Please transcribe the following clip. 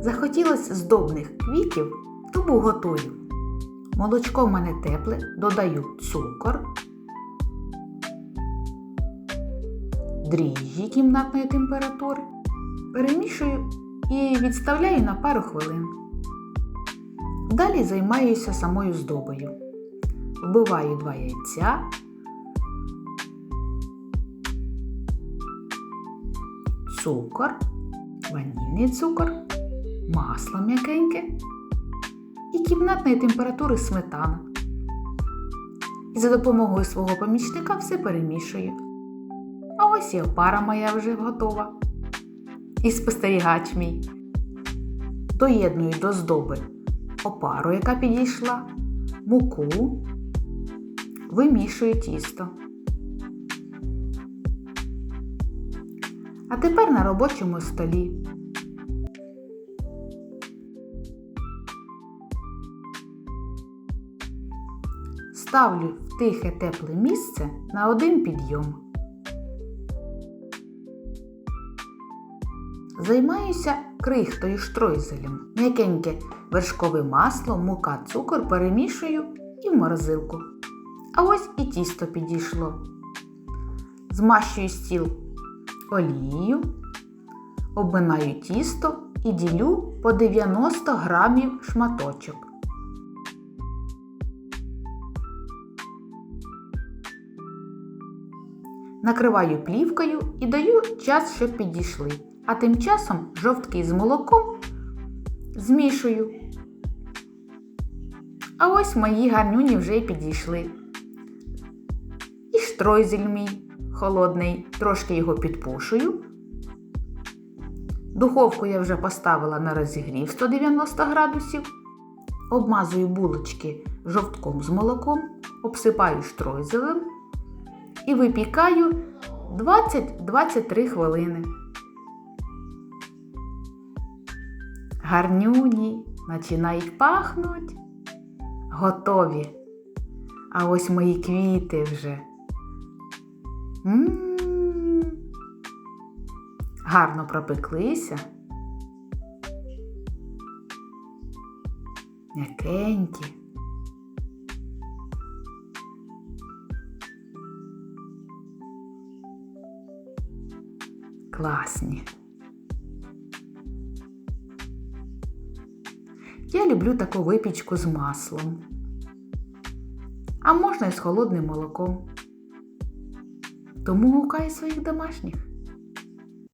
Захотілося здобних квітів, тому готую. Молочко в мене тепле, додаю цукор, дріжджі кімнатної температури, перемішую і відставляю на пару хвилин. Далі займаюся самою здобою. Вбиваю два яйця, цукор, ванільний цукор, масло м'якеньке і кімнатної температури сметана. І за допомогою свого помічника все перемішую. А ось і опара моя вже готова. І спостерігач мій. Доєдную до здоби опару, яка підійшла, муку, вимішую тісто. А тепер на робочому столі. Ставлю в тихе тепле місце на один підйом. Займаюся крихтою штройзелем. М'якеньке вершкове масло, мука, цукор перемішую і в морозилку. А ось і тісто підійшло. Змащую стіл олією, обминаю тісто і ділю по 90 грамів шматочок. Накриваю плівкою і даю час, щоб підійшли. А тим часом жовтки з молоком змішую. А ось мої гарнюні вже й підійшли. І штройзель мій холодний, трошки його підпушую. Духовку я вже поставила на розігрів 190 градусів. Обмазую булочки жовтком з молоком, обсипаю штройзелем і випікаю 20-23 хвилини. Гарнюні починають пахнуть. Готові. А ось мої квіти вже. М-м-м. Гарно пропеклися. М'якенькі. Класні. Я люблю таку випічку з маслом. А можна і з холодним молоком. Тому гукай своїх домашніх.